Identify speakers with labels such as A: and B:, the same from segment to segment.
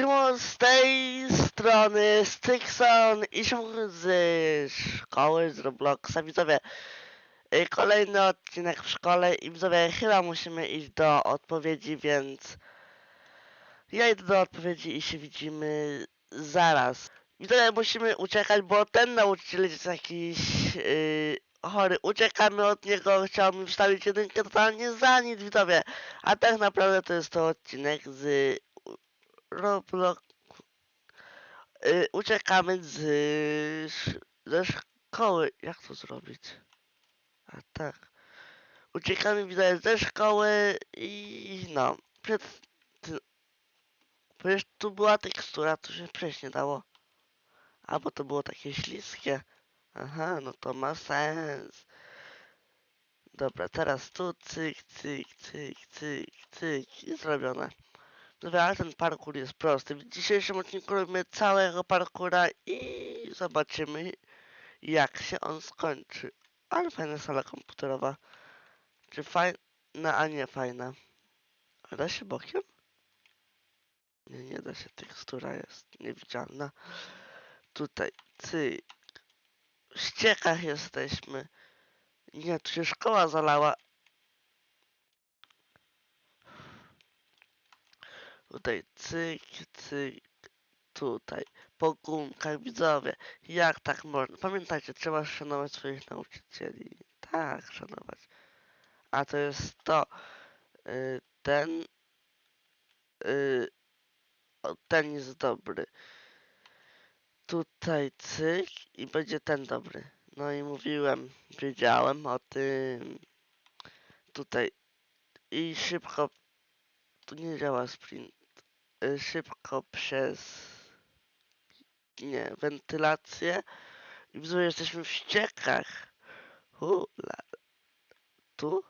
A: Siemon z tej strony Stykson i Siemon z szkoły z Robloxa. Widzowie, y, kolejny odcinek w szkole i widzowie, chyba musimy iść do odpowiedzi, więc ja idę do odpowiedzi i się widzimy zaraz. Widzowie, musimy uciekać, bo ten nauczyciel jest jakiś yy, chory. Uciekamy od niego, chciał mi wstawić jedynkę totalnie za nic, widzowie. A tak naprawdę to jest to odcinek z Roblox. Y, uciekamy z, ze szkoły. Jak to zrobić? A tak. Uciekamy widać ze szkoły i no. Przed tym. Przecież tu była tekstura, to się przejść nie dało. Albo to było takie śliskie. Aha, no to ma sens. Dobra, teraz tu cyk, cyk, cyk, cyk, cyk i zrobione. Dobra, ale ten parkour jest prosty. W dzisiejszym odcinku robimy całego parkoura i zobaczymy jak się on skończy. Ale fajna sala komputerowa. Czy fajna, a nie fajna. A Da się bokiem? Nie, nie da się. Tekstura jest niewidzialna. Tutaj, cyk. W ściekach jesteśmy. Nie, tu się szkoła zalała. Tutaj cyk, cyk, tutaj. Po gumkach widzowie. Jak tak można? Pamiętajcie, trzeba szanować swoich nauczycieli. Tak, szanować. A to jest to. y, ten. y, ten jest dobry. Tutaj cyk i będzie ten dobry. No i mówiłem, wiedziałem o tym. Tutaj. I szybko. Tu nie działa sprint. Szybko przez. Nie, wentylację. I widzowie, jesteśmy w ściekach. Hula. Tu?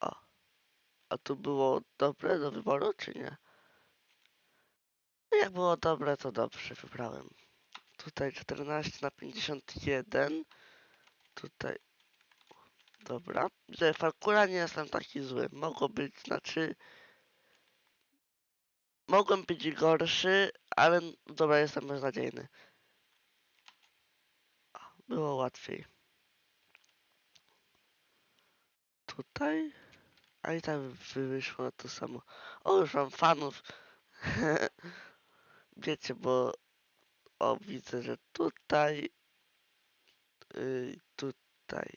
A: O. A tu było dobre do wyboru, czy nie? No jak było dobre, to dobrze wybrałem. Tutaj 14 na 51. Tutaj. Dobra. Widzę, parkura nie jestem taki zły. Mogło być, znaczy... Mogłem być gorszy, ale dobra, jestem beznadziejny. Było łatwiej. Tutaj? A i wy- wyszło to samo. O, już mam fanów. Wiecie, bo... O, widzę, że tutaj... Yy, tutaj...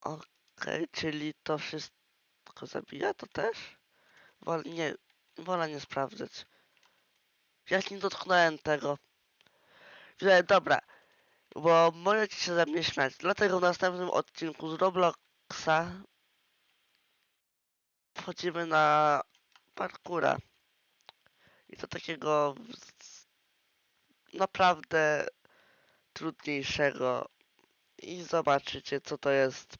A: Okej, czyli to wszystko zabija, to też? Wol, nie, wolę nie sprawdzać. Ja nie dotknąłem tego. Widzę, dobra, bo możecie się ze mnie śmiać. Dlatego w następnym odcinku z Robloxa wchodzimy na parkura. I to takiego naprawdę trudniejszego. I zobaczycie co to jest,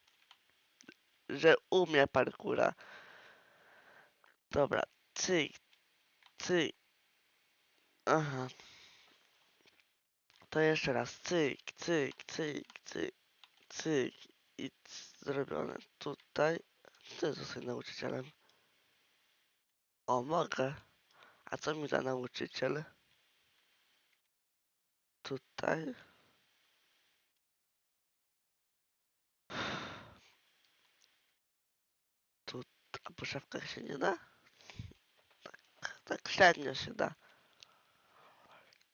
A: że umie parkura. Dobra, cyk, cyk. Aha. To jeszcze raz. Cyk, cyk, cyk, cyk, cyk. I zrobione tutaj. Ty zostań nauczycielem. O, mogę. A co mi da nauczyciel? Tutaj. Tu, a po szafkach się nie da? Tak, średnio się da.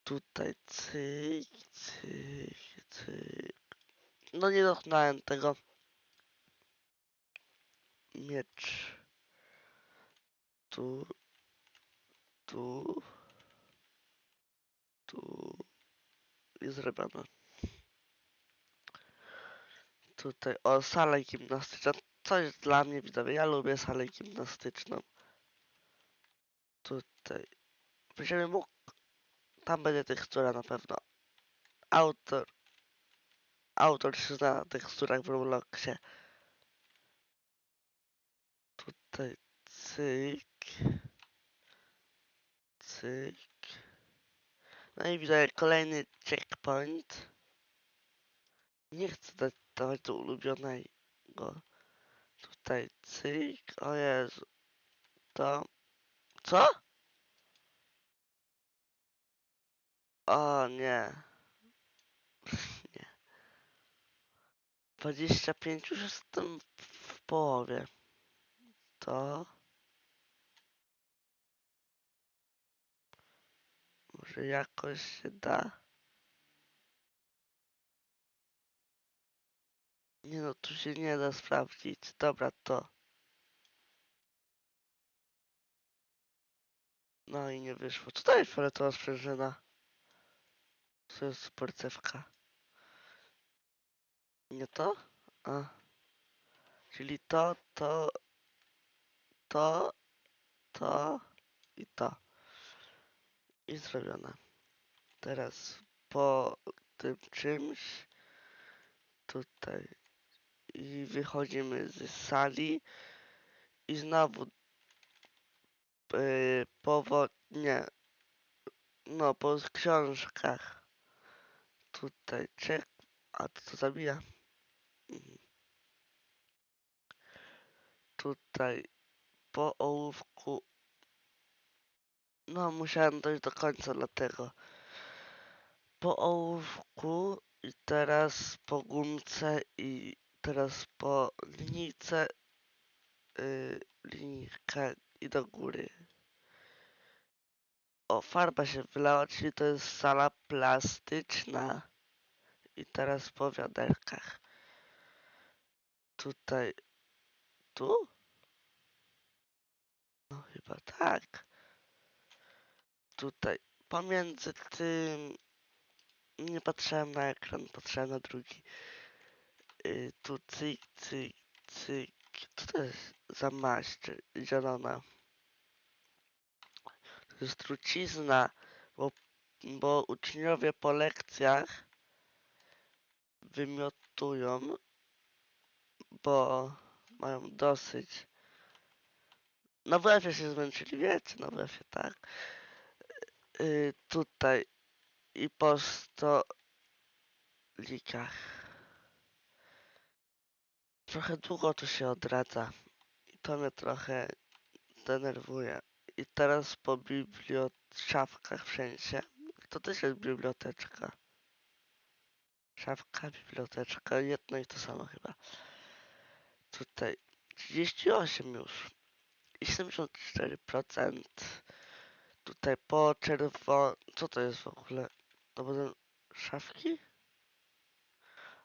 A: Tutaj cyk, cyk, cyk. No nie dotknąłem tego. Miecz. Tu. Tu. Tu. I zrobione. Tutaj, o, salę gimnastyczną. Coś dla mnie, widzowie. Ja lubię salę gimnastyczną. Tutaj. Będziemy mógł. Tam będzie tekstura na pewno. Autor. Autor się zna na teksturach w Robloxie. Tutaj cyk. Cyk. No i widzę kolejny checkpoint. Nie chcę dawać do ulubionego. Tutaj cyk. O Jezu. To. Co? O nie. Nie. 25 już jestem w połowie. To. Może jakoś się da. Nie no, tu się nie da sprawdzić. Dobra, to. No i nie wyszło. Co to jest fioletowa sprężyna? To jest porcewka. Nie to? A. Czyli to, to, to, to i to. I zrobione. Teraz po tym czymś tutaj i wychodzimy z sali i znowu yy, powo... nie no po książkach tutaj czek a to co zabija? Mhm. tutaj po ołówku. No musiałem dojść do końca dlatego. Po ołówku i teraz po gumce i teraz po linijce yy, linijka i do góry. O farba się wylała czyli to jest sala plastyczna i teraz po wiaderkach tutaj tu no chyba tak tutaj pomiędzy tym nie patrzyłem na ekran, patrzyłem na drugi. Yy, tu cyk, cyk, cyk. Co jest za zielona? To jest trucizna, bo, bo uczniowie po lekcjach wymiotują, bo mają dosyć. Na WF-ie się zmęczyli, wiecie, na WF-ie, tak? Yy, tutaj i po stolikach. Trochę długo to się odradza i to mnie trochę denerwuje. I teraz po bibliot szafkach wszędzie. To też jest biblioteczka. Szafka, biblioteczka, jedno i to samo chyba. Tutaj 38 już. I 74%. Tutaj po czerwono... Co to jest w ogóle? To będą szafki?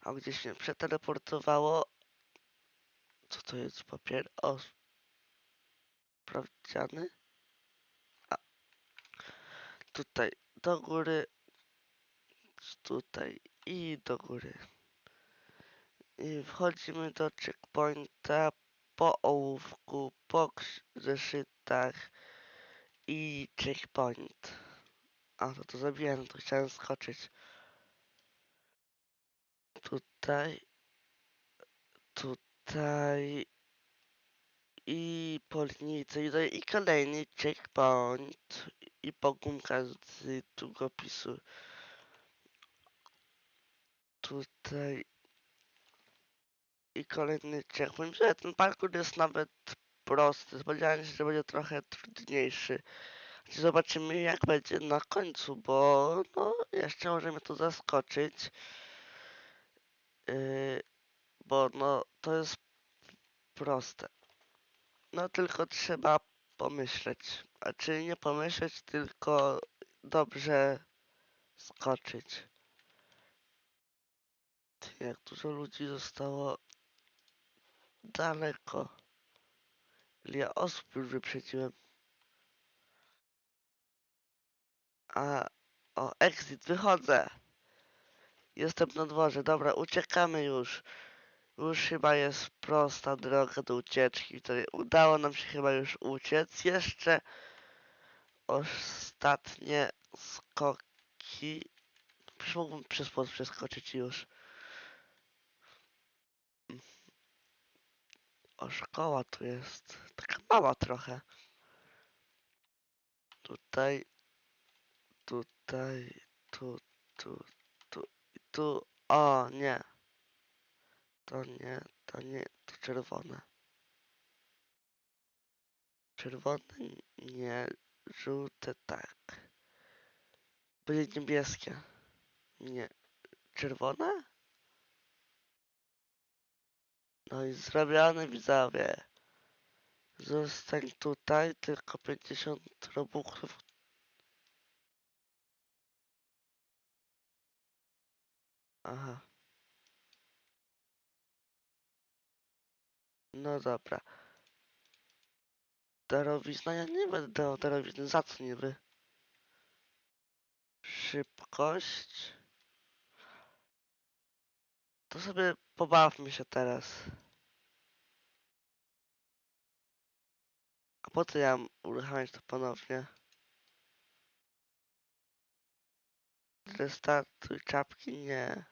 A: A gdzieś mnie przeteleportowało. Co to jest papier? O, sprawdziany. A. Tutaj do góry. Tutaj i do góry. I wchodzimy do checkpointa po ołówku, po zeszytach i checkpoint. A, to to zabiłem, to chciałem skoczyć. Tutaj, tutaj i po linijce i, i kolejny checkpoint i po gumkach z długopisu. Tutaj i kolejny checkpoint. Że Ten parkour jest nawet prosty. Spodziewałem się, że będzie trochę trudniejszy. Zobaczymy jak będzie na końcu, bo no jeszcze może mnie to zaskoczyć. Yy, bo no to jest proste. No tylko trzeba pomyśleć. A czy nie pomyśleć, tylko dobrze skoczyć. Jak dużo ludzi zostało daleko. Ile osób już wyprzedziłem. A, o, exit, wychodzę. Jestem na dworze, dobra, uciekamy już. Już chyba jest prosta droga do ucieczki. Tutaj udało nam się chyba już uciec. Jeszcze ostatnie skoki. Mógłbym przez płot przeskoczyć już. O, szkoła tu jest. Taka mała trochę. Tutaj, tutaj, tu, tu, tu i tu. O, nie. To nie, to nie, to czerwone. Czerwone nie, żółte tak. Będzie niebieskie. Nie. Czerwone? No i zrobione widzowie. Zostań tutaj, tylko 50 robuchów. Aha. No dobra. Darowizna, ja nie będę dał darowizny, za co niby? Szybkość. To sobie pobawmy się teraz. A po co ja mam uruchamiać to ponownie? Restartuj czapki? Nie.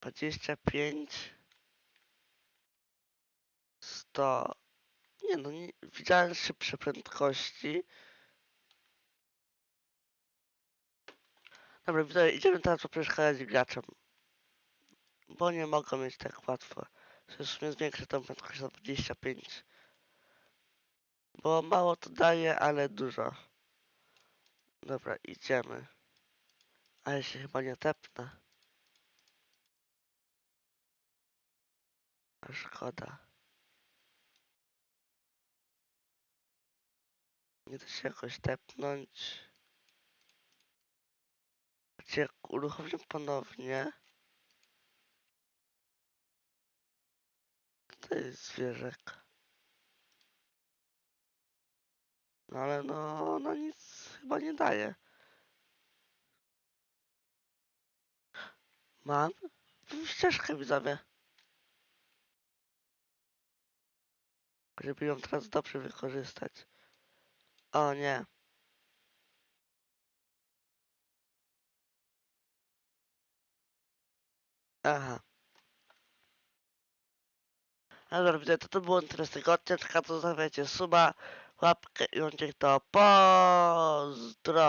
A: 25 100 Nie no, nie, widziałem szybsze prędkości. Dobra, widzowie, idziemy teraz poprzeszkadzać graczom. Bo nie mogą mieć tak łatwo. Już mnie zwiększę tą prędkość na 25. Bo mało to daje, ale dużo. Dobra, idziemy. Ale się chyba nie tepnę. A szkoda. Nie da się jakoś tepnąć. Jak uruchomię ponownie. To jest zwierzek. No ale no, no nic chyba nie daje. Mam ścieżkę widzowie. Żeby ją teraz dobrze wykorzystać. O nie. Aha. No dobra, widzę, to, to było tyle z tego odcinka, to zostawiajcie suba, łapkę i łączcie to pozdro.